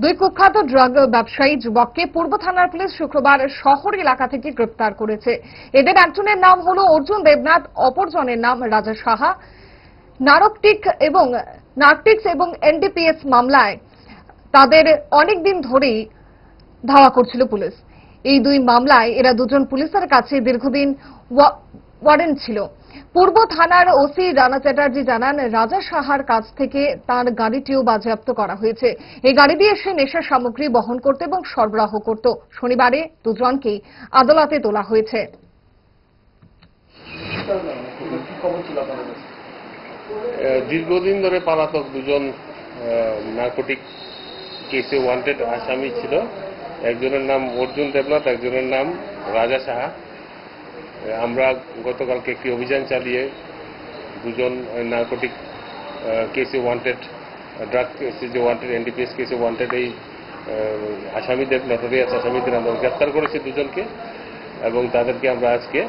দুই কুখ্যাত ড্রাগ ব্যবসায়ী যুবককে পূর্ব থানার পুলিশ শুক্রবার শহর এলাকা থেকে গ্রেপ্তার করেছে। এদের একজনের নাম হল অর্জুন দেবনাথ, অপরজনের নাম রাজা সাহা। নারকটিক এবং, নার্কটিক্স এবং এনডিপিএস মামলায় তাদের অনেক দিন ধরেই ধাওয়া করছিল পুলিশ। এই দুই মামলায় এরা দুজন পুলিশের কাছে দীর্ঘদিন ওয়া- ওয়ারেন্ট ছিল। পূর্ব থানার ওসি রানা চ্যাটার্জি জানান, রাজা সাহার কাছ থেকে তার গাড়িটিও বাজেয়াপ্ত করা হয়েছে। এই গাড়ি দিয়ে সে নেশা সামগ্রী বহন করত এবং সরবরাহ করত। শনিবারে দুজনকেই আদালতে তোলা হয়েছে। দীর্ঘদিন ধরে পলাতক দুজন নার্কোটিক কেসে ওয়ান্টেড আসামি ছিল। একজনের নাম অর্জুন দেবনাথ, একজনের নাম রাজা সাহা। আমরা গতকালকে একটি অভিযান চালিয়ে দুজন নার্কোটিক কেসে ওয়ান্টেড ড্রাগ কেসে যে ওয়ান্টেড এনডিপিএস কেসে ওয়ান্টেড এই আসামিদের নটোরিয়াস আসামিদের আমরা গ্রেপ্তার করেছি দুজনকে এবং তাদেরকে আমরা আজকে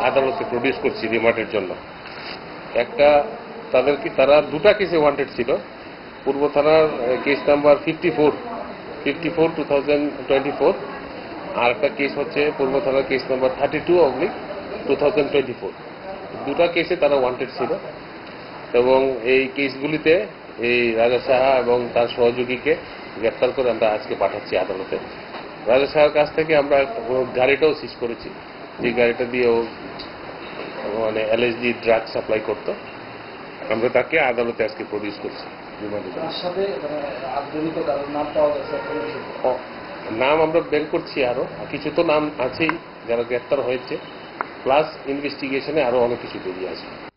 আদালতে প্রডিউস করছি রিমান্ডের জন্য। একটা, তাদেরকে, তারা দুটা কেসে ওয়ান্টেড ছিল। পূর্ব থানার case number fifty four fifty four two thousand twenty four আর একটা কেস হচ্ছে পূর্ব থানার case number thirty two oblique two thousand twenty four দুটা কেসে তারা ওয়ান্টেড ছিল এবং এই কেসগুলিতে এই রাজা সাহা এবং তার সহযোগীকে গ্রেপ্তার করে আমরা আজকে পাঠাচ্ছি আদালতে। রাজা সাহার কাছ থেকে আমরা গাড়িটাও সিজ করেছি। যে গাড়িটা দিয়ে ও মানে এলএসডি ড্রাগ সাপ্লাই করতো। আমরা তাকে আদালতে আজকে প্রডিউস করছি। নাম আমরা বের করছি আরও কিছু তো নাম আছেই যারা গ্রেপ্তার হয়েছে প্লাস ইনভেস্টিগেশনে আরও অনেক কিছু বেরিয়ে আসবে।